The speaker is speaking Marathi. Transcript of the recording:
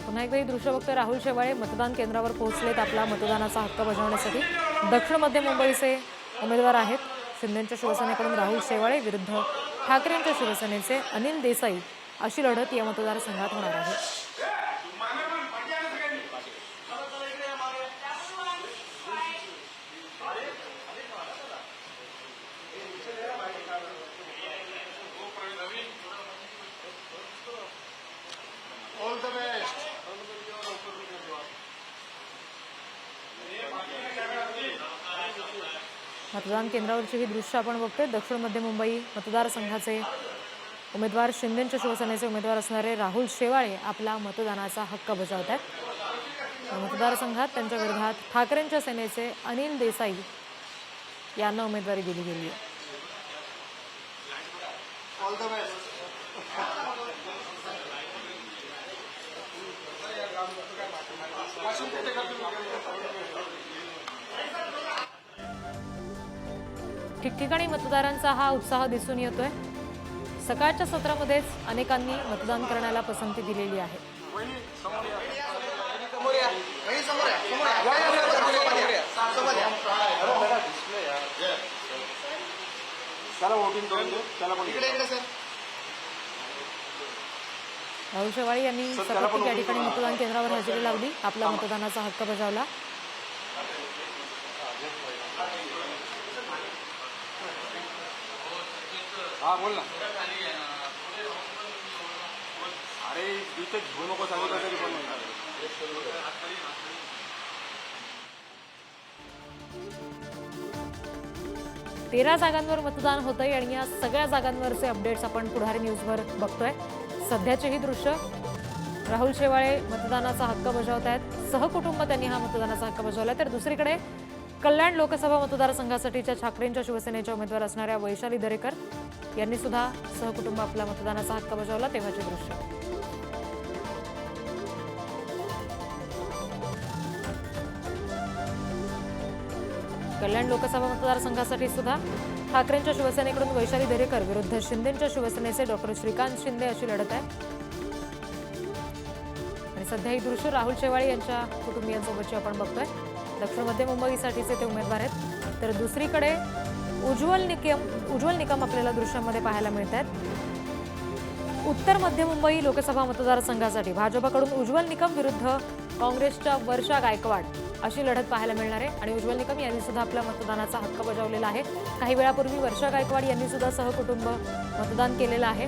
पुन्हा एकदा ही दृश्य बघतोय राहुल शेवाळे. मतदान केंद्रावर पोहोचलेत आपला मतदानाचा हक्क बजावण्यासाठी. दक्षिण मध्य मुंबईचे उमेदवार आहेत शिंदेच्या शिवसेनेकडून राहुल शेवाळे विरुद्ध ठाकरेंच्या शिवसेनेचे अनिल देसाई अशी लढत या मतदारसंघात होणार आहे. मतदान केंद्रावरची ही दृश्य आपण बघतोय. दक्षिण मध्य मुंबई मतदारसंघाचे उमेदवार शिंदेच्या शिवसेनेचे उमेदवार असणारे राहुल शेवाळे आपला मतदानाचा हक्क बजावत आहेत मतदारसंघात त्यांच्या विरोधात ठाकरेंच्या सेनेचे अनिल देसाई यांना उमेदवारी दिली गेली आहे. ठिकठिकाणी मतदारांचा हा उत्साह दिसून येतोय. सकाळच्या सत्रामध्येच अनेकांनी मतदान करण्याला पसंती दिलेली आहे. राहुल शेवाळे यांनी सतत या ठिकाणी मतदान केंद्रावर हजेरी लावली. आपला मतदानाचा हक्क बजावला. हा बोल ना. अरे इथे घेऊ नको सांगितलं तरी पण तेरा जागांवर मतदान होतंय आणि या सगळ्या जागांवरचे अपडेट्स आपण पुढारी न्यूजवर बघतोय. सध्याचे ही दृश्य. राहुल शेवाळे मतदानाचा हक्क बजावत आहेत सहकुटुंब त्यांनी हा मतदानाचा हक्क बजावला तर दुसरीकडे कल्याण लोकसभा मतदारसंघासाठीच्या ठाकरेंच्या शिवसेनेच्या उमेदवार असणाऱ्या वैशाली दरेकर यांनी सुद्धा सहकुटुंब आपला मतदानाचा हक्क बजावला तेव्हाचे दृश्य. कल्याण लोकसभा मतदारसंघासाठी सुद्धा ठाकरेंच्या शिवसेनेकडून वैशाली दरेकर विरुद्ध शिंदेच्या शिवसेनेचे डॉक्टर श्रीकांत शिंदे अशी लढत आहे. आणि सध्या ही दृश्य राहुल शेवाळे यांच्या कुटुंबियांसोबतची आपण बघतोय. दक्षिण मध्य मुंबईसाठीचे ते उमेदवार आहेत. तर दुसरीकडे उज्ज्वल निकम उज्ज्वल निकम आपल्याला दृश्यामध्ये पाहायला मिळत आहेत उत्तर मध्य मुंबई लोकसभा मतदारसंघासाठी भाजपाकडून उज्ज्वल निकम विरुद्ध काँग्रेसच्या वर्षा गायकवाड अशी लढत पाहायला मिळणार आहे. आणि उज्ज्वल निकम यांनी सुद्धा आपल्या मतदानाचा हक्क बजावलेला आहे. काही वेळापूर्वी वर्षा गायकवाड यांनी सुद्धा सहकुटुंब मतदान केलेलं आहे.